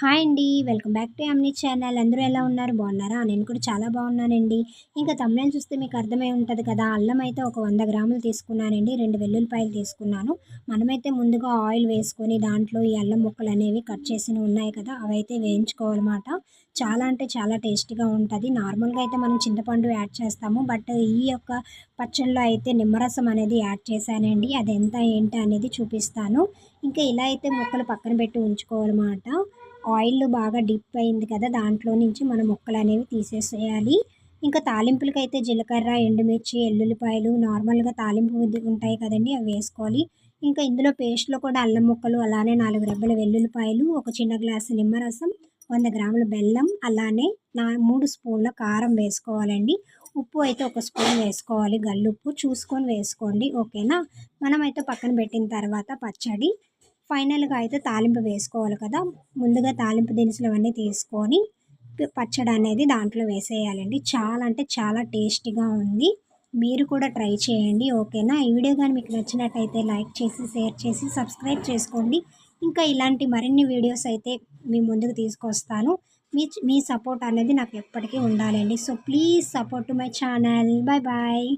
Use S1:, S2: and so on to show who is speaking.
S1: Hi అండి welcome back to Amni channel. అందరూ ఎలా ఉన్నారు? బాగున్నారా? నేను కూడా చాలా బాగున్నానండి. ఇంకా తమిళం చూస్తే మీకు అర్థమై ఉంటుంది కదా అల్లం అయితే ఒక వంద గ్రాములు తీసుకున్నానండి రెండు వెల్లుల్లిపాయలు తీసుకున్నాను. మనమైతే ముందుగా ఆయిల్ వేసుకొని దాంట్లో ఈ అల్లం ముక్కలు అనేవి కట్ చేసి ఉన్నాయి కదా అవైతే వేయించుకోవాలన్నమాట చాలా అంటే చాలా టేస్టీగా ఉంటుంది. నార్మల్గా అయితే మనం చింతపండు యాడ్ చేస్తాము బట్ ఈ యొక్క పచ్చళ్ళలో అయితే నిమ్మరసం అనేది యాడ్ చేశానండి. అది ఎంత ఏంటి అనేది చూపిస్తాను. ఇంకా ఇలా అయితే ముక్కలు పక్కన పెట్టి ఉంచుకోవాలన్నమాట ఆయిల్ బాగా డిప్ అయింది కదా దాంట్లో నుంచి మనం ముక్కలు అనేవి తీసేసేయాలి. ఇంకా తాలింపులకి అయితే జీలకర్ర ఎండుమిర్చి ఎల్లుల్లిపాయలు నార్మల్గా తాలింపు ఉంటాయి కదండి అవి వేసుకోవాలి. ఇంకా ఇందులో పేస్ట్లో కూడా అల్లం ముక్కలు అలానే నాలుగు రెబ్బల వెల్లుల్లిపాయలు ఒక చిన్న గ్లాసు నిమ్మరసం వంద గ్రాముల బెల్లం అలానే నా మూడు స్పూన్ల కారం వేసుకోవాలండి. ఉప్పు అయితే ఒక స్పూన్ వేసుకోవాలి గల్లుప్పు చూసుకొని వేసుకోండి ఓకేనా? మనమైతే పక్కన పెట్టిన తర్వాత పచ్చడి. ఫైనల్గా అయితే తాలింపు వేసుకోవాలి కదా. ముందుగా తాలింపు దినుసులు అవన్నీ తీసుకొని పచ్చడి అనేది దాంట్లో వేసేయాలండి. చాలా అంటే చాలా టేస్టీగా ఉంది. మీరు కూడా ట్రై చేయండి ఓకేనా? ఈ వీడియో కానీ మీకు నచ్చినట్టయితే లైక్ చేసి షేర్ చేసి సబ్స్క్రైబ్ చేసుకోండి. ఇంకా ఇలాంటి మరిన్ని వీడియోస్ అయితే మీ ముందుకు తీసుకొస్తాను. మీ మీ సపోర్ట్ అనేది నాకు ఎప్పటికీ ఉండాలండి. So please support to my channel. Bye bye